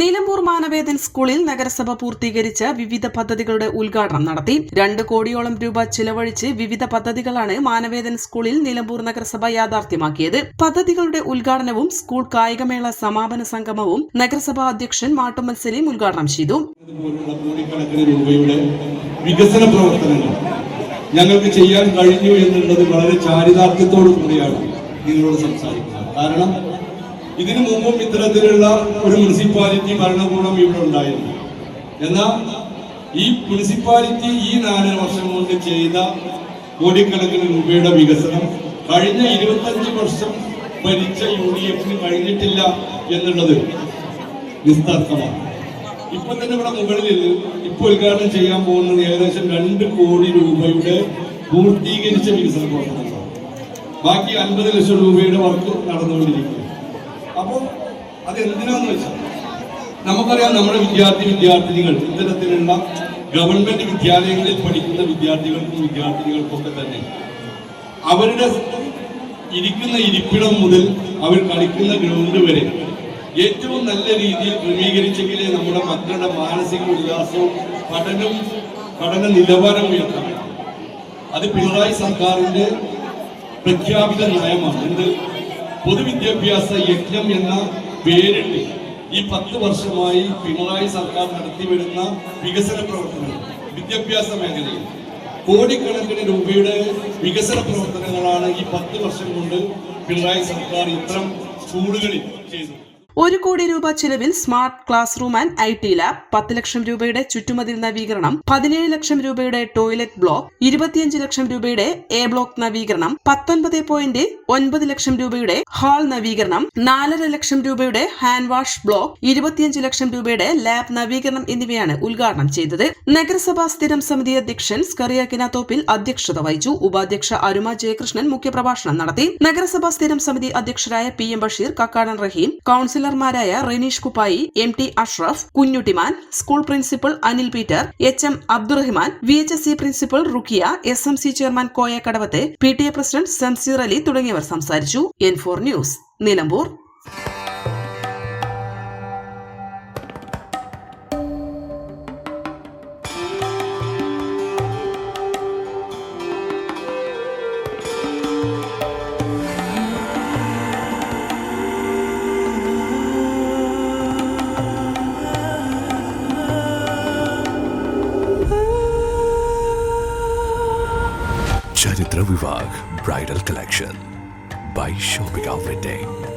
Nilambur Manavedan സ്കൂളിൽ നഗരസഭ പൂർത്തീകരിച്ച് വിവിധ പദ്ധതികളുടെ ഉദ്ഘാടനം നടത്തി. രണ്ട് കോടിയോളം രൂപ ചിലവഴിച്ച് വിവിധ പദ്ധതികളാണ് മാനവേദൻ സ്കൂളിൽ നിലമ്പൂർ നഗരസഭ യാഥാർത്ഥ്യമാക്കിയത്. പദ്ധതികളുടെ ഉദ്ഘാടനവും സ്കൂൾ കായികമേള സമാപന സംഗമവും നഗരസഭാ അധ്യക്ഷൻ മാട്ടുമ്മൽ സലീം ഉദ്ഘാടനം ചെയ്തു. വികസന പ്രവർത്തനങ്ങൾ ഞങ്ങൾക്ക് ചെയ്യാൻ കഴിഞ്ഞു എന്നുള്ളത് വളരെ ചാരിതാർത്ഥ്യത്തോടു കൂടിയാണ് നിങ്ങളോട് സംസാരിക്കുന്നത്. കാരണം ഇതിനു മുമ്പും ഇത്തരത്തിലുള്ള ഒരു മുനിസിപ്പാലിറ്റി ഭരണകൂടം ഇവിടെ ഉണ്ടായിരുന്നു. എന്നാൽ ഈ മുനിസിപ്പാലിറ്റി ഈ നാലര വർഷം കൊണ്ട് ചെയ്ത കോടിക്കണക്കിന് രൂപയുടെ വികസനം കഴിഞ്ഞ ഇരുപത്തഞ്ച് വർഷം ഭരിച്ച യു ഡി എഫിന് കഴിഞ്ഞിട്ടില്ല എന്നുള്ളത് നിസ്തർക്കമാണ് ഇപ്പൊ തന്നെ ഇവിടെ മുകളിൽ ഇപ്പൊ ഉദ്ഘാടനം ചെയ്യാൻ പോകുന്നത് ഏകദേശം രണ്ട് കോടി രൂപയുടെ പൂർത്തീകരിച്ച വികസന പ്രവർത്തനങ്ങളാണ്. ബാക്കി അൻപത് ലക്ഷം രൂപയുടെ വർക്ക് നടന്നുകൊണ്ടിരിക്കുക അപ്പോൾ അത് എന്തിനാന്ന് വെച്ചാൽ നമുക്കറിയാം നമ്മുടെ വിദ്യാർത്ഥി വിദ്യാർത്ഥിനികൾ ഇത്തരത്തിലുള്ള ഗവൺമെന്റ് വിദ്യാലയങ്ങളിൽ പഠിക്കുന്ന വിദ്യാർത്ഥികൾക്കും വിദ്യാർത്ഥിനികൾക്കൊക്കെ തന്നെ അവരുടെ ഇരിക്കുന്ന ഇരിപ്പിടം മുതൽ അവർ കളിക്കുന്ന ഗ്രൗണ്ട് വരെ ഏറ്റവും നല്ല രീതിയിൽ ക്രമീകരിച്ചെങ്കിലേ നമ്മുടെ മക്കളുടെ മാനസിക ഉല്ലാസവും പഠനവും പഠന നിലവാരം ഉയർത്താൻ അത് പിണറായി സർക്കാരിന്റെ പ്രഖ്യാപിത നയമാണ്. എന്ത്? പൊതുവിദ്യാഭ്യാസ യജ്ഞം എന്ന പേരിട്ട് ഈ പത്ത് വർഷമായി പിണറായി സർക്കാർ നടത്തിവരുന്ന വികസന പ്രവർത്തനങ്ങൾ വിദ്യാഭ്യാസ മേഖലയിൽ കോടിക്കണക്കിന് രൂപയുടെ വികസന പ്രവർത്തനങ്ങളാണ് ഈ പത്ത് വർഷം കൊണ്ട് പിണറായി സർക്കാർ ഇത്തരം സ്കൂളുകളിൽ ചെയ്തത്. ഒരു കോടി രൂപ ചെലവിൽ smart class room and I T lab പത്ത് ലക്ഷം രൂപയുടെ ചുറ്റുമതിൽ നവീകരണം പതിനേഴ് ലക്ഷം രൂപയുടെ ടോയ്ലറ്റ് ബ്ലോക്ക് ഇരുപത്തിയഞ്ച് ലക്ഷം രൂപയുടെ എ ബ്ലോക്ക് നവീകരണം പത്തൊൻപത് പോയിന്റ് ഒൻപത് ലക്ഷം രൂപയുടെ ഹാൾ നവീകരണം നാലര ലക്ഷം രൂപയുടെ ഹാൻഡ് വാഷ് ബ്ലോക്ക് ഇരുപത്തിയഞ്ച് ലക്ഷം രൂപയുടെ ലാബ് നവീകരണം എന്നിവയാണ് ഉദ്ഘാടനം ചെയ്തത്. നഗരസഭാ സ്ഥിരം സമിതി അധ്യക്ഷൻ സ്കറിയ കിനാത്തോപ്പിൽ അധ്യക്ഷത വഹിച്ചു. ഉപാധ്യക്ഷ അരുമ ജയകൃഷ്ണൻ മുഖ്യപ്രഭാഷണം നടത്തി. നഗരസഭാ സ്ഥിരം സമിതി അധ്യക്ഷരായ P M Basheer Kakkadan Rahim കൌൺസിലർമാരായ Renish Kuppayi M T Ashraf Kunjuttiman school principal Anil Peter H M Abdurahiman V H S C principal Rukkiya S M C chairman Koya കടവത്തെ P T A president Samseer Ali തുടങ്ങിയവർ സംസാരിച്ചു. N four news Nilambur. ചരിത്ര Vivah bridal collection. by Shopee Alfred Day.